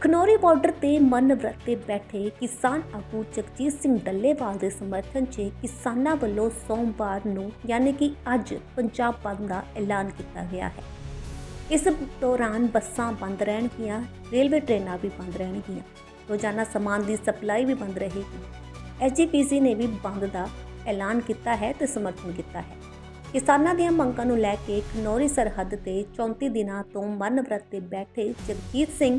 Khanauri border ਤੇ ਮਨ ਵਰਤੇ ਬੈਠੇ ਕਿਸਾਨ ਆਗੂ ਜਗਜੀਤ ਸਿੰਘ ਡੱਲੇਵਾਲ ਦੇ ਸਮਰਥਨ 'ਚ ਕਿਸਾਨਾਂ ਵੱਲੋਂ ਸੋਮਵਾਰ ਨੂੰ ਯਾਨੀ ਕਿ ਅੱਜ ਪੰਜਾਬ ਬੰਦ ਦਾ ਐਲਾਨ ਕੀਤਾ ਗਿਆ ਹੈ। ਇਸ ਦੌਰਾਨ ਬੱਸਾਂ ਬੰਦ ਰਹਿਣਗੀਆਂ, ਰੇਲਵੇ ਟ੍ਰੇਨਾਂ ਵੀ ਬੰਦ ਰਹਿਣਗੀਆਂ, ਰੋਜ਼ਾਨਾ ਸਮਾਨ ਦੀ ਸਪਲਾਈ ਵੀ ਬੰਦ ਰਹੇਗੀ। ਐਸਜੀਪੀਸੀ ਨੇ ਵੀ ਬੰਦ ਦਾ ਐਲਾਨ ਕੀਤਾ ਹੈ ਤੇ ਸਮਰਥਨ ਕੀਤਾ ਹੈ। ਕਿਸਾਨਾਂ ਦੀਆਂ ਮੰਗਾਂ ਨੂੰ ਲੈ ਕੇ ਖਨੌਰੀ ਸਰਹੱਦ ਤੇ 34 ਦਿਨਾਂ ਤੋਂ ਮਨ ਵਰਤ ਤੇ ਬੈਠੇ ਜਗਜੀਤ ਸਿੰਘ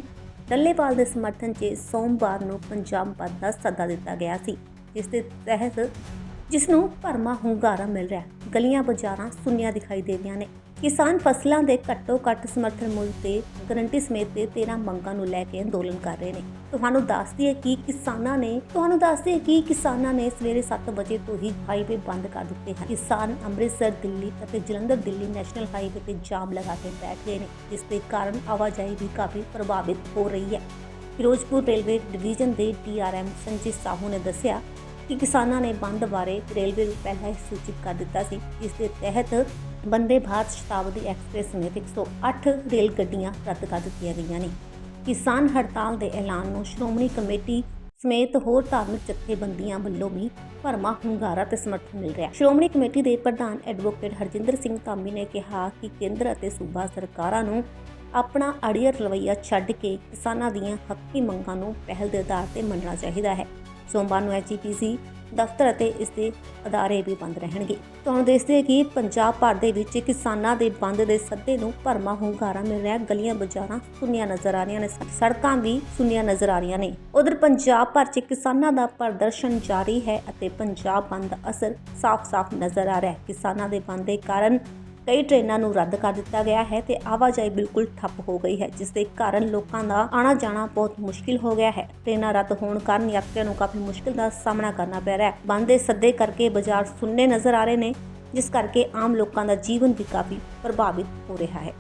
ਡੱਲੇਵਾਲ ਦੇ ਸਮਰਥਨ 'ਚ ਸੋਮਵਾਰ ਨੂੰ ਪੰਜਾਬ ਬੰਦ ਦਾ ਸੱਦਾ ਦਿੱਤਾ ਗਿਆ ਸੀ। ਜਿਸ ਦੇ ਤਹਿਤ ਜਿਸ ਨੂੰ ਭਰਮਾ ਹੁੰਗਾਰਾ ਮਿਲ ਰਿਹਾ ਗਲੀਆਂ ਬਾਜ਼ਾਰਾਂ ਸੁੰਨੀਆਂ ਦਿਖਾਈ ਦੇ ਰਹੀਆਂ ਨੇ। ਕਿਸਾਨ ਫਸਲਾਂ ਦੇ ਘੱਟੋ ਘੱਟ ਸਮਰਥਨ ਮੁੱਲ ਤੇ ਗਰੰਟੀ ਸਮੇਤ ਤੇ 13 ਮੰਗਾਂ ਨੂੰ ਲੈ ਕੇ ਅੰਦੋਲਨ ਕਰ ਰਹੇ ਨੇ। ਤੁਹਾਨੂੰ ਦੱਸ ਦਈਏ ਕਿ ਕਿਸਾਨਾਂ ਨੇ ਤੁਹਾਨੂੰ ਦੱਸ ਦਈਏ ਕਿ ਕਿਸਾਨਾਂ ਨੇ ਸਵੇਰੇ 7 ਵਜੇ ਤੋਂ ਹੀ ਹਾਈਵੇ ਬੰਦ ਕਰ ਦਿੱਤੇ ਹਨ। ਕਿਸਾਨ ਅੰਮ੍ਰਿਤਸਰ, ਦਿੱਲੀ ਅਤੇ ਜਲੰਧਰ, ਦਿੱਲੀ ਨੈਸ਼ਨਲ ਹਾਈਵੇ ਤੇ ਜਾਮ ਲਗਾ ਕੇ ਬੈਠ ਗਏ ਨੇ, ਜਿਸ ਦੇ ਕਾਰਨ ਆਵਾਜਾਈ ਵੀ ਕਾਫੀ ਪ੍ਰਭਾਵਿਤ ਹੋ ਰਹੀ ਹੈ। ਫਿਰੋਜ਼ਪੁਰ ਰੇਲਵੇ ਡਿਵੀਜ਼ਨ ਦੇ ਡੀਆਰਐਮ ਸੰਜੀਤ ਸਾਹੂ ਨੇ ਦੱਸਿਆ ਕਿ ਕਿਸਾਨਾਂ ਨੇ ਬੰਦ ਬਾਰੇ ਰੇਲਵੇ ਨੂੰ ਪਹਿਲਾਂ ਹੀ ਸੂਚਿਤ ਕਰ ਦਿੱਤਾ ਸੀ ਇਸ ਦੇ ਤਹਿਤ ਬੰਦੇ ਭਾਰਤ ਸ਼ਤਾਬਦੀ ਐਕਸਪ੍ਰੈਸ ਸਮੇਤ 108 ਰੇਲ ਗੱਡੀਆਂ ਰੱਦ ਕਰ ਦਿੱਤੀਆਂ ਗਈਆਂ ਨੇ। ਕਿਸਾਨ ਹੜਤਾਲ ਦੇ ਐਲਾਨ ਨੂੰ ਸ਼੍ਰੋਮਣੀ ਕਮੇਟੀ ਸਮੇਤ ਹੋਰ ਧਾਰਮਿਕ ਜਥੇਬੰਦੀਆਂ ਵੱਲੋਂ ਵੀ ਭਰਮਾ ਹੁੰਗਾਰਾ ਤੇ ਸਮਰਥਨ ਮਿਲ ਰਿਹਾ। ਸ਼੍ਰੋਮਣੀ ਕਮੇਟੀ ਦੇ ਪ੍ਰਧਾਨ ਐਡਵੋਕੇਟ ਹਰਜਿੰਦਰ ਸਿੰਘ ਧਾਮੀ ਨੇ ਕਿਹਾ ਕਿ ਕੇਂਦਰ ਅਤੇ ਸੂਬਾ ਸਰਕਾਰਾਂ ਨੂੰ ਆਪਣਾ ਅੜੀਅਰ ਰਵੱਈਆ ਛੱਡ ਕੇ ਕਿਸਾਨਾਂ ਦੀਆਂ ਹੱਕੀ ਮੰਗਾਂ ਨੂੰ ਪਹਿਲ ਦੇ ਆਧਾਰ ਤੇ ਮੰਨਣਾ ਚਾਹੀਦਾ ਹੈ। ਸੋਮਵਾਰ ਨੂੰ ਐਚਪੀਸੀ ਦਫ਼ਤਰ ਅਤੇ ਇਸ ਦੇ ਅਦਾਰੇ ਵੀ ਬੰਦ ਰਹਿਣਗੇ। ਤੁਹਾਨੂੰ ਦੱਸਦੇ ਕਿ ਪੰਜਾਬ ਭਰ ਦੇ ਵਿੱਚ ਕਿਸਾਨਾਂ ਦੇ ਬੰਦ ਦੇ ਸੱਦੇ ਨੂੰ ਭਰਮਾ ਹੁੰਗਾਰਾ ਮਿਲ ਰਿਹਾ, ਗਲੀਆਂ ਬਾਜ਼ਾਰਾਂ ਸੁੰਨੀਆਂ ਨਜ਼ਰ ਆ ਰਹੀਆਂ ਨੇ ਸੜਕਾਂ ਵੀ ਸੁੰਨੀਆਂ ਨਜ਼ਰ ਆ ਰਹੀਆਂ ਨੇ। ਉਧਰ ਪੰਜਾਬ ਭਰ 'ਚ ਕਿਸਾਨਾਂ ਦਾ ਪ੍ਰਦਰਸ਼ਨ ਜਾਰੀ ਹੈ ਅਤੇ ਪੰਜਾਬ ਬੰਦ ਦਾ ਅਸਰ ਸਾਫ਼-ਸਾਫ਼ ਨਜ਼ਰ ਆ ਰਿਹਾ ਹੈ। ਕਿਸਾਨਾਂ ਦੇ ਬੰਦ ਦੇ ਕਾਰਨ ਕਈ ਟ੍ਰੇਨਾਂ ਨੂੰ ਰੱਦ ਕਰ ਦਿੱਤਾ ਗਿਆ ਹੈ ਤੇ ਆਵਾਜਾਈ ਬਿਲਕੁਲ ਠੱਪ ਹੋ ਗਈ ਹੈ, ਜਿਸ ਦੇ ਕਾਰਨ ਲੋਕਾਂ ਦਾ ਆਣਾ ਜਾਣਾ ਬਹੁਤ ਮੁਸ਼ਕਿਲ ਹੋ ਗਿਆ ਹੈ। ਟ੍ਰੇਨਾਂ ਰੱਦ ਹੋਣ ਕਾਰਨ ਯਾਤਰੀਆਂ ਨੂੰ ਕਾਫੀ ਮੁਸ਼ਕਿਲ ਦਾ ਸਾਹਮਣਾ ਕਰਨਾ ਪੈ ਰਿਹਾ ਹੈ। ਬੰਦ ਦੇ ਸੱਦੇ ਕਰਕੇ ਬਾਜ਼ਾਰ ਸੁੰਨੇ ਨਜ਼ਰ ਆ ਰਹੇ ਨੇ, ਜਿਸ ਕਰਕੇ ਆਮ ਲੋਕਾਂ ਦਾ ਜੀਵਨ ਵੀ ਕਾਫੀ ਪ੍ਰਭਾਵਿਤ ਹੋ ਰਿਹਾ ਹੈ।